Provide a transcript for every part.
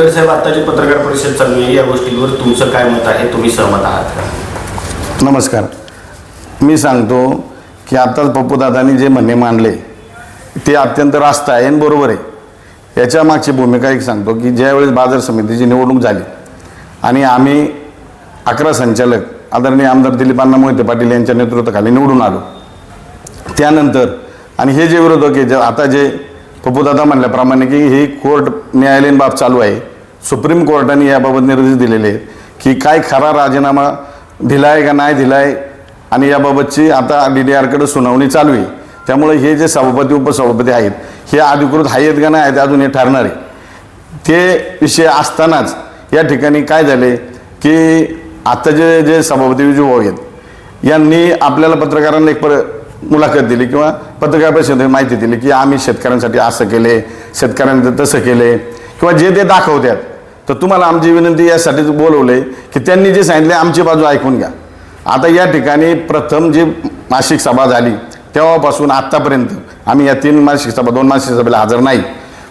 खर साहेब आत्ताची पत्रकार परिषद चालू आहे या गोष्टीवर तुमचं काय मत आहे? तुम्ही सहमत आहात का? नमस्कार. मी सांगतो की आत्ताच पप्पूदादांनी जे म्हणणे मांडले ते अत्यंत रास्त आहे आणि बरोबर आहे. याच्या मागची भूमिका एक सांगतो की ज्यावेळेस बाजार समितीची निवडणूक झाली आणि आम्ही अकरा संचालक आदरणीय आमदार दिलीपांना मोहिते पाटील यांच्या नेतृत्वाखाली निवडून आलो. त्यानंतर आणि हे जे विरोधक आहे जे आता जे पप्पूदादा म्हणल्याप्रमाणे की ही कोर्ट न्यायालयीन बाब चालू आहे सुप्रीम कोर्टाने याबाबत निर्देश दिलेले आहेत की काय खरा राजीनामा दिला आहे का नाही दिला आहे आणि याबाबतची आता डी डी आरकडे सुनावणी चालू आहे. त्यामुळे हे जे सभापती उपसभापती आहेत हे अधिकृत आहेत का नाही आहेत अजून हे ठरणार आहे. ते विषय असतानाच या ठिकाणी काय झाले की आता जे जे सभापती विजू भाऊ आहेत यांनी आपल्याला पत्रकारांना एक पर मुलाखत दिली किंवा पत्रकार परिषदेत माहिती दिली की आम्ही शेतकऱ्यांसाठी असं केले शेतकऱ्यांचं तसं केले किंवा जे ते दाखवतात तर तुम्हाला आमची विनंती यासाठीच बोलवले की त्यांनी जे सांगितले आमची बाजू ऐकून घ्या. आता या ठिकाणी प्रथम जी मासिक सभा झाली तेव्हापासून आत्तापर्यंत आम्ही या तीन मासिक सभा दोन मासिक सभेला हजर नाही.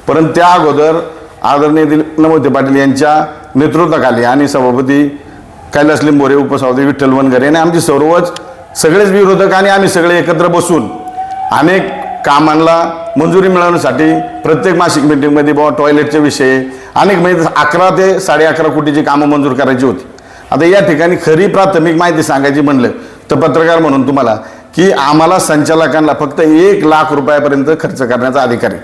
परंतु त्या अगोदर आदरणीय दिल मोहिते पाटील यांच्या नेतृत्वाखाली आणि सभापती कैलास लिंबोरे उपसभापती विठ्ठल वनगरे आणि आमचे सर्वच सगळेच विरोधक आणि आम्ही सगळे एकत्र बसून अनेक कामांना मंजुरी मिळवण्यासाठी प्रत्येक मासिक मिटिंगमध्ये बाबा टॉयलेटचे विषय अनेक म्हणजे अकरा ते साडे अकरा कोटीची कामं मंजूर करायची होती. आता या ठिकाणी खरी प्राथमिक माहिती सांगायची म्हणलं तर पत्रकार म्हणून तुम्हाला की आम्हाला संचालकांना फक्त एक लाख रुपयापर्यंत खर्च करण्याचा अधिकार आहे.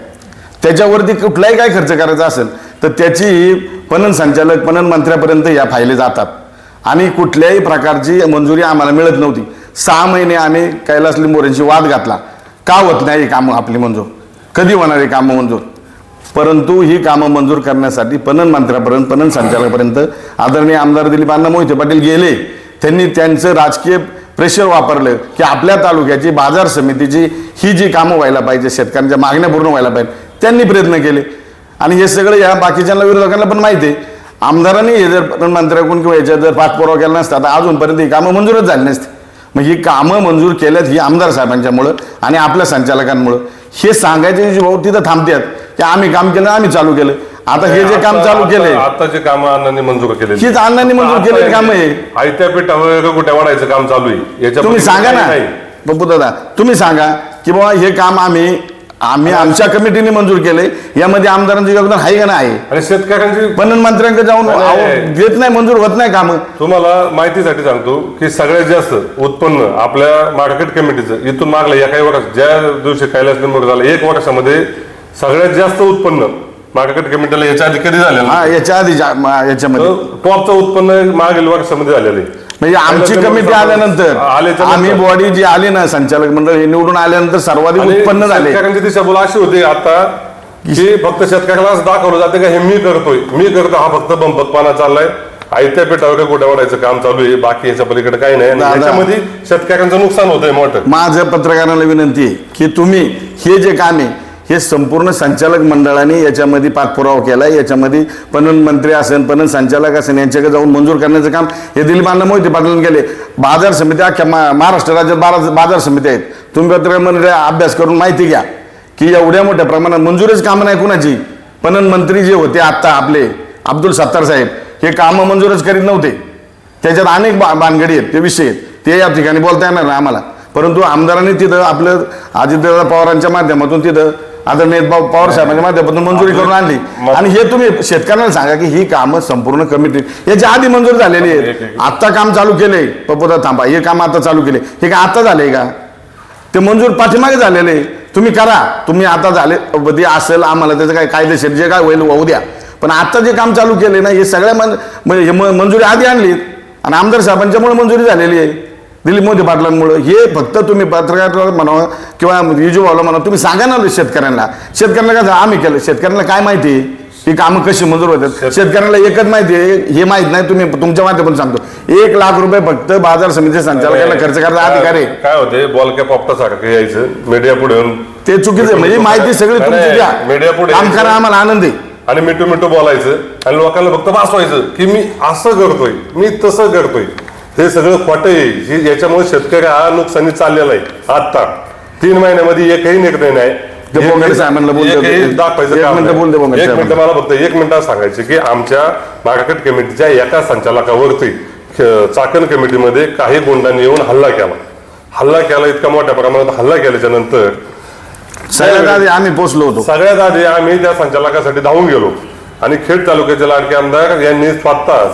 त्याच्यावरती कुठलाही काय खर्च करायचा असेल तर त्याची पणन संचालक पणन मंत्र्यापर्यंत या फायली जातात. आणि कुठल्याही प्रकारची मंजुरी आम्हाला मिळत नव्हती. सहा महिने आम्ही कैलास लिंबोरेंशी वाद घातला. का होत नाही ही कामं आपली मंजूर? कधी होणार ही कामं मंजूर? परंतु ही कामं मंजूर करण्यासाठी पणन मंत्र्यापर्यंत पणन संचालकापर्यंत आदरणीय आमदार दिलीपांना मोहिते पाटील गेले. त्यांनी त्यांचं राजकीय प्रेशर वापरलं की आपल्या तालुक्याची बाजार समितीची ही जी कामं व्हायला पाहिजे शेतकऱ्यांच्या मागण्या पूर्ण व्हायला पाहिजे त्यांनी प्रयत्न केले. आणि हे सगळं या बाकीच्या विरोधकांना पण माहिती आहे. आमदारांनी हे जर पणन मंत्र्याकडून किंवा याच्या जर पाठपुरावा केला नसता तर अजूनपर्यंत ही कामं मंजूरच झाली नसती. मग ही कामं मंजूर केल्यात ही आमदार साहेबांच्यामुळं आणि आपल्या संचालकांमुळं हे सांगायचे जे भाऊ तिथं थांबतात की आम्ही काम केलं आम्ही चालू केलं आता हे जे काम चालू केले आता जे काम अण्णांनी मंजूर केले हीच अण्णांनी मंजूर केलेली कामं आहे. आयत्या पेटावर कुठे वाढायचं काम चालू आहे याच्या तुम्ही सांगा ना. बप्पू दादा तुम्ही सांगा की बाबा हे काम आम्ही आम्ही आमच्या कमिटीने मंजूर केले. यामध्ये आमदारांचं योगदान आहे का नाही? आणि शेतकऱ्यांची पणन मंत्र्यांकडे जाऊन नाही. देत नाही मंजूर होत नाही कामं. तुम्हाला माहितीसाठी सांगतो की सगळ्यात जास्त उत्पन्न आपल्या मार्केट कमिटीचं इथून मागलं या काही वर्ष ज्या दिवशी कैलास लिंबोर झालं एक वर्षामध्ये सगळ्यात जास्त उत्पन्न मार्केट कमिटीला याच्या आधी कधी झालेलं हा याच्या आधी जा- म- याच्यामध्ये. टॉपचं उत्पन्न मागील वर्षामध्ये झालेलं आहे. म्हणजे आमची कमिटी आल्यानंतर आल्याच्या आम्ही नंतर. बॉडी जी आली ना संचालक मंडळ हे निवडून आल्यानंतर सर्वाधिक आणि उत्पन्न झाले. शेतकऱ्यांची दिशाभूल अशी होती आता की फक्त शेतकऱ्यालाच दाखवलं जाते का हे मी करतोय. मी करतो हा फक्त बंपतपणा चाललाय. आयत्या पेटावर गोट्या वाढायचं काम चालू आहे बाकी याच्या पलीकडे काही नाही. आणि दादा. याच्यामध्ये शेतकऱ्यांचं नुकसान होतंय मोठं. माझं पत्रकारांना विनंती आहे की तुम्ही हे जे काम आहे हे संपूर्ण संचालक मंडळाने याच्यामध्ये पाठपुरावा केला याच्यामध्ये पणन मंत्री असेल पणन संचालक असेल यांच्याकडे जाऊन मंजूर करण्याचं काम हे दिलीप अण्णा मोहिते पाटलांनी केले बाजार समिती अख्ख्या मा- महाराष्ट्र राज्यात बारा बाजार समिती आहेत. तुम्ही पत्रकार अभ्यास करून माहिती घ्या की एवढ्या मोठ्या प्रमाणात मंजूरच कामं नाही कुणाची. पणन मंत्री जे होते आत्ता आपले अब्दुल सत्तार साहेब हे कामं मंजूरच करीत नव्हते. त्याच्यात अनेक बा बानगडी आहेत ते विषय आहेत. ते या ठिकाणी बोलता येणार नाही आम्हाला. परंतु आमदारांनी तिथं आपलं अजितदादा पवारांच्या माध्यमातून तिथं आदरणीय भाऊ पवार साहेबांच्या माध्यमातून मंजुरी करून आणली. आणि हे तुम्ही शेतकऱ्यांना सांगा की ही कामं संपूर्ण कमिटी याच्या आधी मंजूर झालेली आहेत. आत्ता काम चालू केले पपोदा थांबा. हे काम आता चालू केले हे काय आता झालंय का? ते मंजूर पाठीमागे झालेले तुम्ही करा. तुम्ही आता झाले बधी असेल आम्हाला त्याचं काय कायदेशीर जे काय होईल होऊ द्या. पण आता जे काम चालू केले ना हे सगळ्या म्हणजे मंजुरी आधी आणलीत आणि आमदार साहेबांच्यामुळे मंजुरी झालेली आहे. दिलीप मोदी पाटलांमुळे. हे फक्त तुम्ही पत्रकार म्हणावं किंवा युजूभावला म्हणा तुम्ही सांगा ना शेतकऱ्यांना. शेतकऱ्यांना काय? आम्ही केलं? शेतकऱ्यांना काय माहिती? ही कामं कशी मंजूर होतात? शेतकऱ्यांना एकच माहिती आहे हे माहीत नाही तुम्ही तुमच्या माध्यमातून सांगतो. एक लाख रुपये फक्त बाजार समिती संचालकांना खर्च करण्याचा अधिकार. आहे काय होते? बॉलक्या पोपटासारखं यायचं. मीडिया पुढे ते चुकीचं आहे. म्हणजे माहिती सगळी तुमची. द्या. मीडिया पुढे काम. करा आम्हाला आनंद आहे. आणि मिठू मिठू बोलायचं आणि लोकांना फक्त वाचवायचं की मी असं करतोय मी तसं करतोय हे सगळं खोटं आहे. याच्यामुळे शेतकरी हा नुकसानी चाललेला आहे. आता तीन महिन्यामध्ये एकही निर्णय नाही. मिनिटं मिनिट. मला फक्त एक मिनिटात सांगायचे की आमच्या मार्केट कमिटीच्या एका संचालकावरती चाकण कमिटीमध्ये काही गुंडांनी येऊन हल्ला केला. हल्ला केला इतका मोठ्या प्रमाणात हल्ला केल्याच्यानंतर सगळ्यात आधी आम्ही पोचलो होतो. सगळ्यात आधी आम्ही त्या संचालकासाठी धावून गेलो. आणि खेड तालुक्याचे लाडके आमदार यांनी स्वतः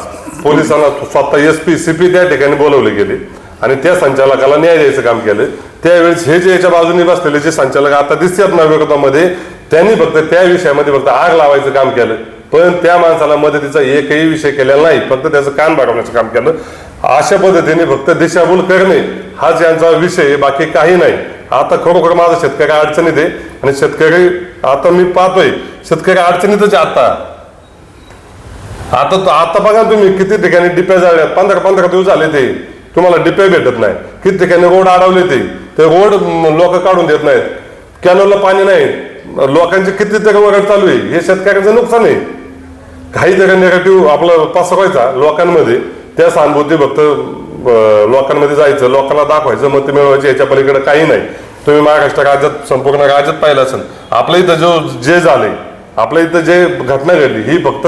पोलिसांना स्वतः एस पी सी पी त्या ठिकाणी बोलवले गेले. आणि त्या संचालकाला न्याय द्यायचं काम केलं. त्यावेळेस हे जे याच्या बाजूने बसलेले जे संचालक आता दिसतात ना विरोधामध्ये त्यांनी फक्त त्या विषयामध्ये फक्त आग लावायचं काम केलं. पण त्या माणसाला मदतीचा एकही विषय केलेला नाही. फक्त त्याचं कान बाटवण्याचं काम केलं. अशा पद्धतीने फक्त दिशाभूल करणे हाच यांचा विषय बाकी काही नाही. आता खरोखर माझा शेतकरी अडचणीत आहे. आणि शेतकरी आता मी पाहतोय शेतकरी अडचणीतच आता. आता आता आता बघा तुम्ही किती ठिकाणी डिप्या जाळल्यात पंधरा पंधरा दिवस झाले ते. तुम्हाला डिपे भेटत नाही. किती ठिकाणी रोड अडवले ते. ते रोड लोक काढून देत नाहीत. कॅनलला पाणी नाही. लोकांची किती तरी वरड चालू आहे. हे शेतकऱ्यांचं नुकसान आहे. काही जगा नेगेटिव्ह आपलं पसरवायचा लोकांमध्ये त्या सहानुभूती फक्त लोकांमध्ये जायचं. लोकांना दाखवायचं. मत मिळवायचं. याच्या पलीकडे काही नाही. तुम्ही महाराष्ट्र राज्यात संपूर्ण राज्यात पाहिलं असेल. आपल्या इथं जो जे झाले आपल्या इथं जे घटना घडली ही फक्त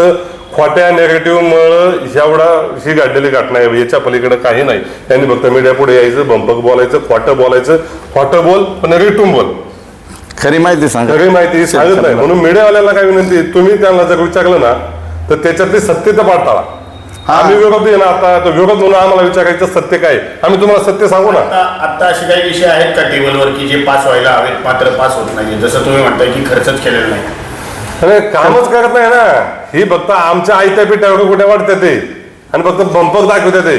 खोट्या नेगेटिव्ह एवढा ही घडलेली घटना आहे याच्या पलीकडे काही नाही. त्यांनी फक्त मीडिया पुढे यायचं बंपक बोलायचं खोटं बोलायचं. खोटं बोल पण नेगेटिव्ह बोल. खरी माहिती सांगा. सगळी माहिती सांगत नाही. म्हणून मीडियावाल्याला काय विनंती तुम्ही त्यांना जर विचारलं ना तर त्याच्यातली सत्यता पाडताळा. आम्ही विरोध आहे ना आता तो विरोध म्हणून आम्हाला विचारायचं सत्य काय आम्ही तुम्हाला सत्य सांगू ना. आता आता असे काही विषय आहेत का टेबलवर की जे पास व्हायला हवेत मात्र पास होत नाही जसं तुम्ही म्हणताय की खर्चच केलेला नाही. अरे कामच करत नाही ना. ही फक्त आमच्या आयत्या पिठावर कुठे वाटते ते? आणि फक्त बंपक दाखवते ते.